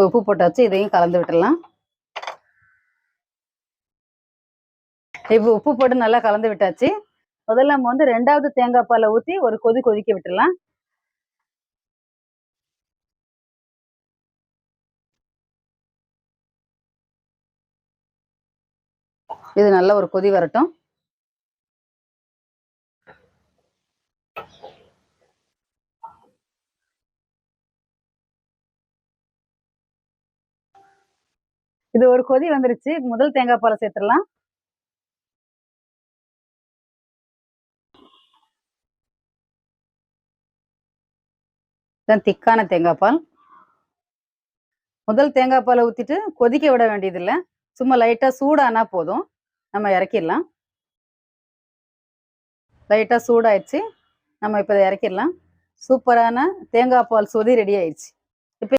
இப்போ உப்பு போட்டாச்சு இதையும் கலந்து விட்டுடலாம். இப்போ உப்பு போட்டு நல்லா கலந்து விட்டாச்சு. முதல்ல நம்ம வந்து ரெண்டாவது தேங்காய் பாலை ஊற்றி ஒரு கொதி கொதிக்க விட்டுடலாம். இது நல்ல ஒரு கொதி வரட்டும். இது ஒரு கொதி வந்துருச்சு. முதல் தேங்காய் பாலை சேர்த்துடலாம். திக்கான தேங்காய் பால். முதல் தேங்காய் பாலை ஊற்றிட்டு கொதிக்க விட வேண்டியதில்லை. சும்மா லைட்டாக சூடானா போதும். நம்ம இறக்கிடலாம். லைட்டாக சூடாயிடுச்சு. நம்ம இப்போ இதை இறக்கிடலாம். சூப்பரான தேங்காய் பால் சொதி ரெடி ஆயிடுச்சு.